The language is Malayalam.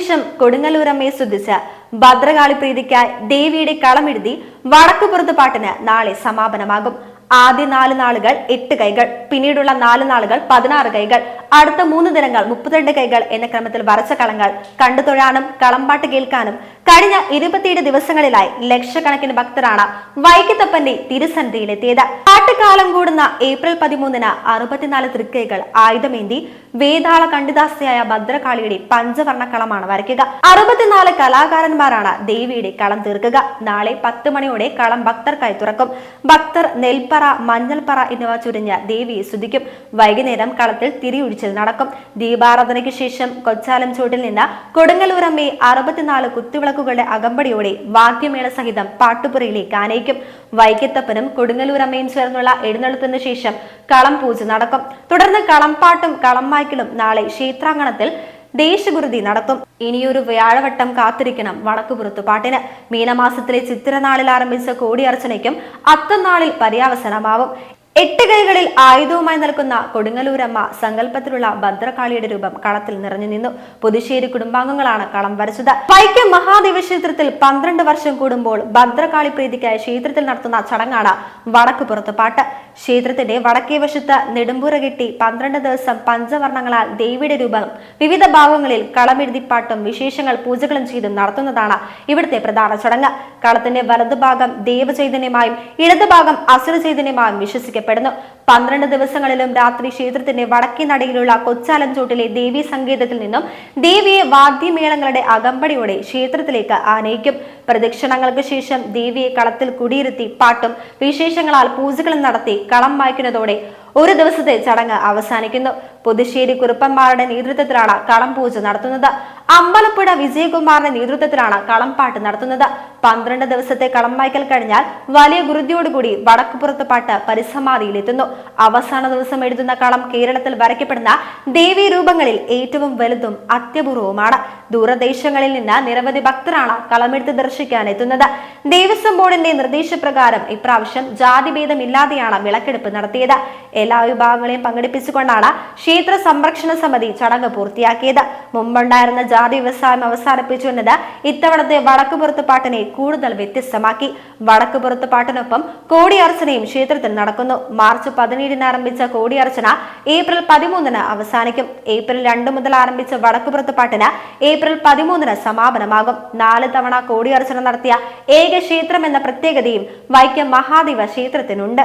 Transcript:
ശേഷം കൊടുങ്ങല്ലൂരമ്മയെ സ്തുതിച്ച് ഭദ്രകാളി പ്രീതിക്കായി ദേവിയുടെ കളമെഴുതി വടക്കുപുറത്ത് പാട്ടിന് നാളെ സമാപനമാകും. ആദ്യ നാല് നാളുകൾ എട്ട് കൈകൾ പിന്നീടുള്ള നാല് നാളുകൾ പതിനാറ് കൈകൾ അടുത്ത മൂന്ന് ദിനങ്ങൾ മുപ്പത്തിരണ്ട് കൈകൾ എന്ന ക്രമത്തിൽ വരച്ച കളങ്ങൾ കണ്ടു തൊഴാനും കളമ്പാട്ട് കേൾക്കാനും കഴിഞ്ഞ ഇരുപത്തിയേഴ് ദിവസങ്ങളിലായി ലക്ഷക്കണക്കിന് ഭക്തരാണ് വൈക്കത്തപ്പന്റെ തിരുസന്ധിയിലെത്തിയത് പാട്ടുകാലം കൂടുന്ന ഏപ്രിൽ പതിമൂന്നിന് അറുപത്തിനാല് തൃക്കൈകൾ ആയുധമേന്തി വേതാള കണ്ഠിദാസിയായ ഭദ്രകാളിയുടെ പഞ്ചവർണ കളമാണ് വരയ്ക്കുക. അറുപത്തിനാല് കലാകാരന്മാരാണ് ദേവിയുടെ കളം തീർക്കുക. നാളെ പത്ത് മണിയോടെ കളം ഭക്തർക്കായി തുറക്കും. ഭക്തർ നെൽപ്പറ മഞ്ഞൾപ്പറ എന്നിവ ചുരിഞ്ഞ ദേവിയെ സ്തുതിക്കും. വൈകുന്നേരം കളത്തിൽ തിരിയൊഴിച്ചിൽ നടക്കും. ദീപാരാധനയ്ക്ക് ശേഷം കൊച്ചാലം ചൂട്ടിൽ നിന്ന് കൊടുങ്ങല്ലൂരമ്മയെ അറുപത്തിനാല് കുത്തുവിളക്കുകളുടെ അകമ്പടിയോടെ വാദ്യമേള സഹിതം പാട്ടുപുറയിലേക്ക് ആനയിക്കും. വൈക്കത്തപ്പനും കൊടുങ്ങല്ലൂരമ്മയും ചേർന്നുള്ള എഴുന്നള്ളത്തിന് ശേഷം കളം പൂജ നടക്കും. തുടർന്ന് കളംപാട്ടും കളംമായ്ക്കലും നാളെ ക്ഷേത്രാങ്കണത്തിൽ ദേശഗുരുതി നടത്തും ഇനിയൊരു വ്യാഴവട്ടം കാത്തിരിക്കണം വടക്കുപുറത്തു പാട്ടിന്. മീനമാസത്തിലെ ചിത്രനാളിൽ ആരംഭിച്ച കോടിയർച്ചനയ്ക്കും അത്തനാളിൽ പര്യാവസനമാവും. എട്ട് കൈകളിൽ ആയുധവുമായി നിൽക്കുന്ന കൊടുങ്ങല്ലൂരമ്മ സങ്കല്പത്തിലുള്ള ഭദ്രകാളിയുടെ രൂപം കളത്തിൽ നിറഞ്ഞു നിന്നു. പുതുശ്ശേരി കുടുംബാംഗങ്ങളാണ് കളം വരച്ചത്. വൈക്കം മഹാദേവ ക്ഷേത്രത്തിൽ പന്ത്രണ്ട് വർഷം കൂടുമ്പോൾ ഭദ്രകാളി പ്രീതിക്കായി ക്ഷേത്രത്തിൽ നടത്തുന്ന ചടങ്ങാണ് വടക്ക് പുറത്ത് പാട്ട്. ക്ഷേത്രത്തിന്റെ വടക്കേ വശത്ത് നെടുമ്പുറ കെട്ടി പന്ത്രണ്ട് ദിവസം പഞ്ചവർണങ്ങളാൽ ദേവിയുടെ രൂപം വിവിധ ഭാഗങ്ങളിൽ കളമെഴുതിപ്പാട്ടും വിശേഷങ്ങൾ പൂജകളും ചെയ്തും നടത്തുന്നതാണ് ഇവിടുത്തെ പ്രധാന ചടങ്ങ്. കളത്തിന്റെ വലതുഭാഗം ദേവചൈതന്യമായും ഇടതുഭാഗം അസുര ചൈതന്യമായും വിശ്വസിക്കപ്പെടുന്നു പന്ത്രണ്ട് ദിവസങ്ങളിലും രാത്രി ക്ഷേത്രത്തിന്റെ വടക്കേ നടയിലുള്ള കൊച്ചാലം ചോട്ടിലെ ദേവീ സങ്കേതത്തിൽ നിന്നും ദേവിയെ വാദ്യമേളങ്ങളുടെ അകമ്പടിയോടെ ക്ഷേത്രത്തിലേക്ക് ആനയിക്കും. പ്രദക്ഷിണങ്ങൾക്ക് ശേഷം ദേവിയെ കളത്തിൽ കുടിയിരുത്തി പാട്ടും വിശേഷങ്ങളാൽ പൂജകളും നടത്തി കളം വായിക്കുന്നതോടെ ഒരു ദിവസത്തെ ചടങ്ങ് അവസാനിക്കുന്നു. പുതുശ്ശേരി കുറുപ്പന്മാരുടെ നേതൃത്വത്തിലാണ് കളം പൂജ നടത്തുന്നത്. അമ്പലപ്പുഴ വിജയകുമാറിന്റെ നേതൃത്വത്തിലാണ് കളംപാട്ട് നടത്തുന്നത്. പന്ത്രണ്ട് ദിവസത്തെ കളം വായിക്കൽ കഴിഞ്ഞാൽ വലിയ ഗുരുതിയോടുകൂടി വടക്കുപുറത്ത് പാട്ട് പരിസമാധിയിലെത്തുന്നു. അവസാന ദിവസം എഴുതുന്ന കളം കേരളത്തിൽ വരയ്ക്കപ്പെടുന്ന ദേവീ രൂപങ്ങളിൽ ഏറ്റവും വലുതും അത്യപൂർവവുമാണ്. ദൂരദേശങ്ങളിൽ നിന്ന് നിരവധി ഭക്തരാണ് കളമെടുത്ത് ദർശിക്കാൻ എത്തുന്നത്. ദേവസ്വം ബോർഡിന്റെ നിർദ്ദേശപ്രകാരം ഇപ്രാവശ്യം ജാതിഭേദമില്ലാതെയാണ് വിളക്കെടുപ്പ് നടത്തിയത്. എല്ലാ വിഭാഗങ്ങളെയും പങ്കെടുപ്പിച്ചുകൊണ്ടാണ് ക്ഷേത്ര സംരക്ഷണ സമിതി ചടങ്ങ് പൂർത്തിയാക്കിയത്. മുമ്പുണ്ടായിരുന്ന ജാതി വ്യവസായം അവസാനിപ്പിച്ചു എന്നത് ഇത്തവണത്തെ വടക്കുപുറത്ത് പാട്ടിനെ കൂടുതൽ വ്യത്യസ്തമാക്കി. വടക്കുപുറത്ത് പാട്ടിനൊപ്പം കോടിയർച്ചനയും ക്ഷേത്രത്തിൽ നടക്കുന്നു. മാർച്ച് പതിനേഴിന് ആരംഭിച്ച കോടിയർച്ചന ഏപ്രിൽ പതിമൂന്നിന് അവസാനിക്കും. ഏപ്രിൽ രണ്ട് മുതൽ ആരംഭിച്ച വടക്കുപുറത്ത് പാട്ടിന് ഏപ്രിൽ പതിമൂന്നിന് സമാപനമാകും. നാല് തവണ കോടിയർച്ചന നടത്തിയ ഏക ക്ഷേത്രം എന്ന പ്രത്യേകതയും വൈക്കം മഹാദേവ ക്ഷേത്രത്തിനുണ്ട്.